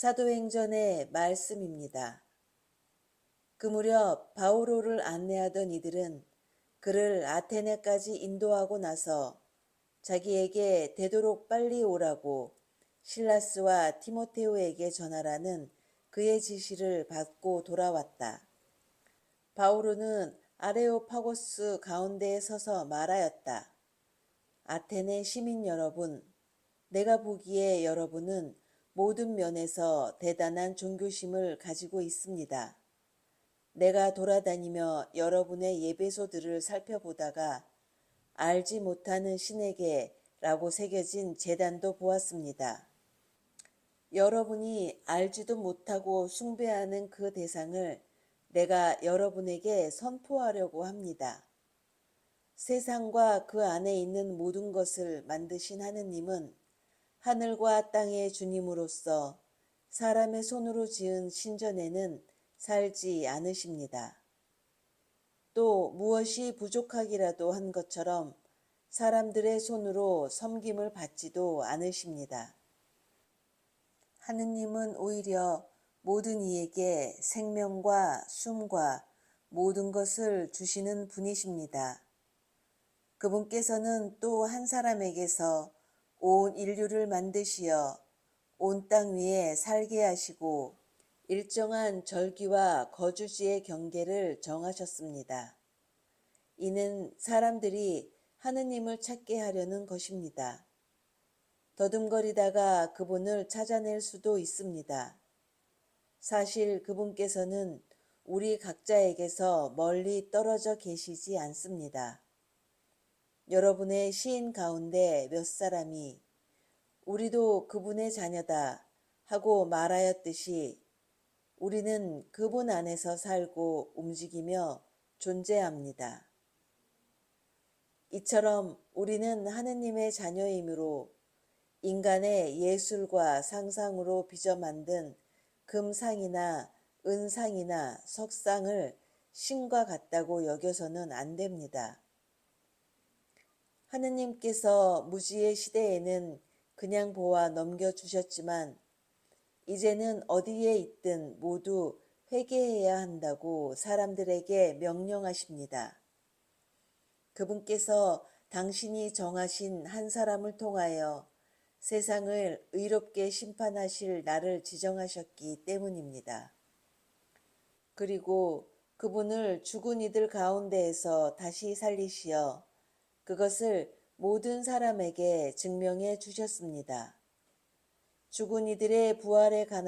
사도행전의 말씀입니다. 그 무렵 바오로를 안내하던 이들은 그를 아테네까지 인도하고 나서 자기에게 되도록 빨리 오라고 실라스와 티모테오에게 전하라는 그의 지시를 받고 돌아왔다. 바오로는 아레오파고스 가운데에 서서 말하였다. 아테네 시민 여러분, 내가 보기에 여러분은 모든 면에서 대단한 종교심을 가지고 있습니다. 내가 돌아다니며 여러분의 예배소들을 살펴보다가 알지 못하는 신에게 라고 새겨진 재단도 보았습니다. 여러분이 알지도 못하고 숭배하는 그 대상을 내가 여러분에게 선포하려고 합니다. 세상과 그 안에 있는 모든 것을 만드신 하느님은 하늘과 땅의 주님으로서 사람의 손으로 지은 신전에는 살지 않으십니다. 또 무엇이 부족하기라도 한 것처럼 사람들의 손으로 섬김을 받지도 않으십니다. 하느님은 오히려 모든 이에게 생명과 숨과 모든 것을 주시는 분이십니다. 그분께서는 또 한 사람에게서 온 인류를 만드시어 온 땅 위에 살게 하시고 일정한 절기와 거주지의 경계를 정하셨습니다. 이는 사람들이 하느님을 찾게 하려는 것입니다. 더듬거리다가 그분을 찾아낼 수도 있습니다. 사실 그분께서는 우리 각자에게서 멀리 떨어져 계시지 않습니다. 여러분의 시인 가운데 몇 사람이 우리도 그분의 자녀다 하고 말하였듯이 우리는 그분 안에서 살고 움직이며 존재합니다. 이처럼 우리는 하느님의 자녀이므로 인간의 예술과 상상으로 빚어 만든 금상이나 은상이나 석상을 신과 같다고 여겨서는 안 됩니다. 하느님께서 무지의 시대에는 그냥 보아 넘겨주셨지만 이제는 어디에 있든 모두 회개해야 한다고 사람들에게 명령하십니다. 그분께서 당신이 정하신 한 사람을 통하여 세상을 의롭게 심판하실 날을 지정하셨기 때문입니다. 그리고 그분을 죽은 이들 가운데에서 다시 살리시어 그것을 모든 사람에게 증명해 주셨습니다. 죽은 이들의 부활에 관한